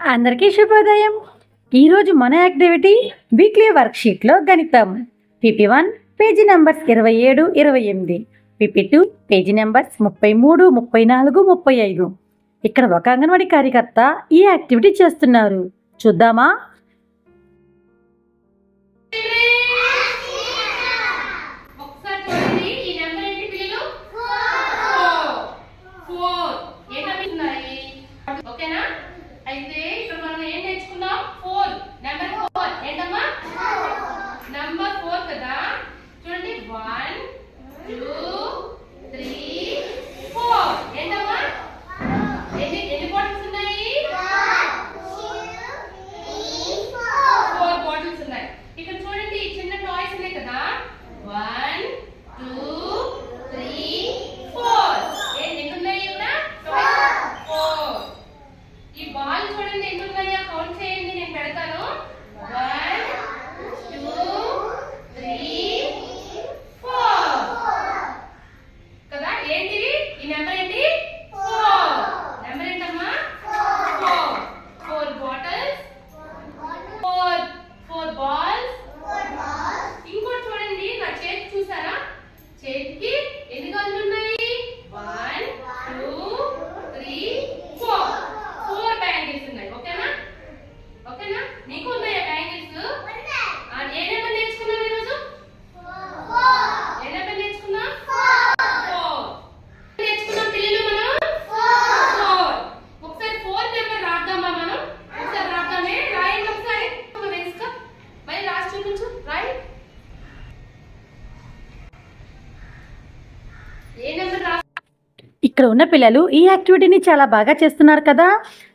అందరికీ శుభోదయం. ఈరోజు మన యాక్టివిటీ వీక్లీ వర్క్షీట్లో గణితం. పిపి వన్ పేజీ నెంబర్స్ ఇరవై ఏడు ఇరవై ఎనిమిది. పిపి టూ పేజీ నెంబర్స్ ముప్పై మూడు ముప్పై నాలుగు ముప్పై ఐదు. ఇక్కడ ఒక అంగన్వాడీ కార్యకర్త ఈ యాక్టివిటీ చేస్తున్నారు. చూద్దామా? ఓకేనా? అయితే ఇక్కడ మనం ఏం ఇక్కడ ఉన్న పిల్లలు ఈ యాక్టివిటీని చాలా బాగా చేస్తున్నారు కదా.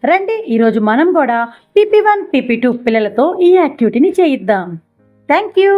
రండి ఈరోజు మనం కూడా పీపీ వన్ పీపీ టూ పిల్లలతో ఈ యాక్టివిటీని చేయిద్దాం. Thank you.